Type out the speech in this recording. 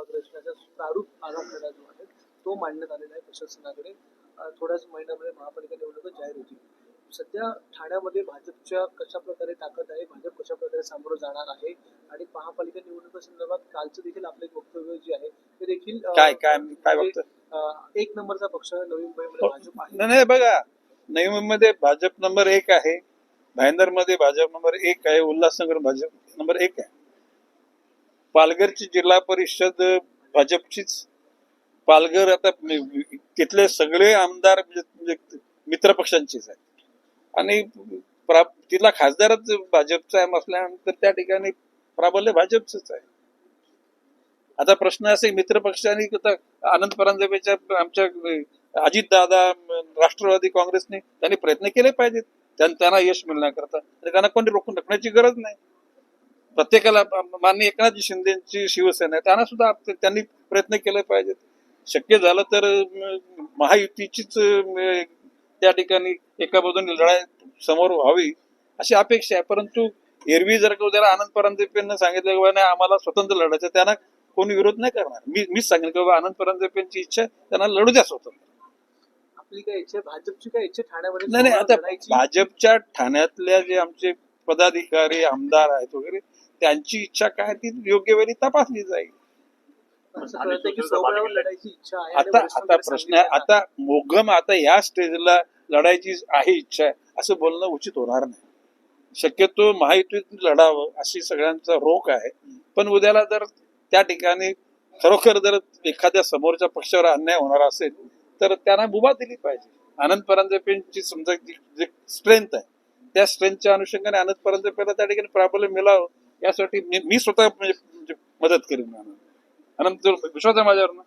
सभागृहाचा प्रारूप आराखडा जो आहे. तो मांडण्यात आलेला आहे प्रशासनाकडे. थोड्याच महिन्यामध्ये महापालिका निवडणूक जाहीर होती सध्या ठाण्यामध्ये भाजपच्या कशा प्रकारे ताकद आहे भाजप कशा प्रकारे सामोरं जाणार आहे आणि महापालिका निवडणुकीसंदर्भात कालचं देखील आपलं एक वक्तव्य जे आहे ते देखील काय काय काय म्हणजे, एक नंबरचा पक्ष नवी मुंबईमध्ये हो. भाजप आहे. नाही बघा नवी मुंबईमध्ये भाजप नंबर एक आहे भाईंदरमध्ये भाजप नंबर एक आहे उल्हासनगर भाजप नंबर एक आहे. पालघरची जिल्हा परिषद भाजपचीच. पालघर आता तिथले सगळे आमदार म्हणजे, म्हणजे मित्र पक्षांचेच आहेत. आणि प्रा- तिथला खासदारच भाजपचा आहे असल्यानंतर त्या ठिकाणी प्राबल्य भाजपच आहे. आता प्रश्न असे मित्र पक्षांनी आनंद परांजपेच्या आमच्या अजित दादा राष्ट्रवादी काँग्रेसने त्यांनी प्रयत्न केले पाहिजेत. त्यांना यश मिळण्याकरता. तर त्यांना कोणी रोखून टाकण्याची गरज नाही. प्रत्येकाला माननीय एकनाथजी शिंदेची शिवसेना आहे त्यांना सुद्धा त्यांनी प्रयत्न केले पाहिजेत शक्य झालं तर महायुतीचीच त्या ठिकाणी एका बाजूने लढाई समोर व्हावी अशी अपेक्षा आहे परंतु एरवी जर का उद्याला आनंद परांजपेंना सांगितलं की बाबा नाही आम्हाला स्वतंत्र लढायचं त्यांना कोणी विरोध नाही करणार मी मीच सांगेन की बाबा आनंद परांजपेंची इच्छा त्यांना लढू द्या स्वतंत्र आपली काय इच्छा? भाजपची काय इच्छा ठाण्यामध्ये नाही नाही आता? भाजपच्या ठाण्यातल्या जे आमचे पदाधिकारी आमदार आहेत वगैरे त्यांची इच्छा काय ती योग्य वेळी तपासली जाईल. आता आता प्रश्न आता मोगम आता या स्टेजला लढायची आहे इच्छा आहे असं बोलणं उचित होणार नाही. शक्यतो महायुतीत लढावं अशी सगळ्यांचा रोख आहे. पण उद्याला जर त्या ठिकाणी खरोखर जर एखाद्या समोरच्या पक्षावर अन्याय होणार असेल तर त्यांना मुभा दिली पाहिजे. आनंद परांजपेंची समजा जी- जी स्ट्रेंथ आहे त्या स्ट्रेंथच्या अनुषंगाने आनंद परांजपेला त्या ठिकाणी प्राबल्य मिळावं यासाठी मी मी स्वतः म्हणजे, म्हणजे मदत करेन. अनंत विश्वास आहे माझ्यावर ना?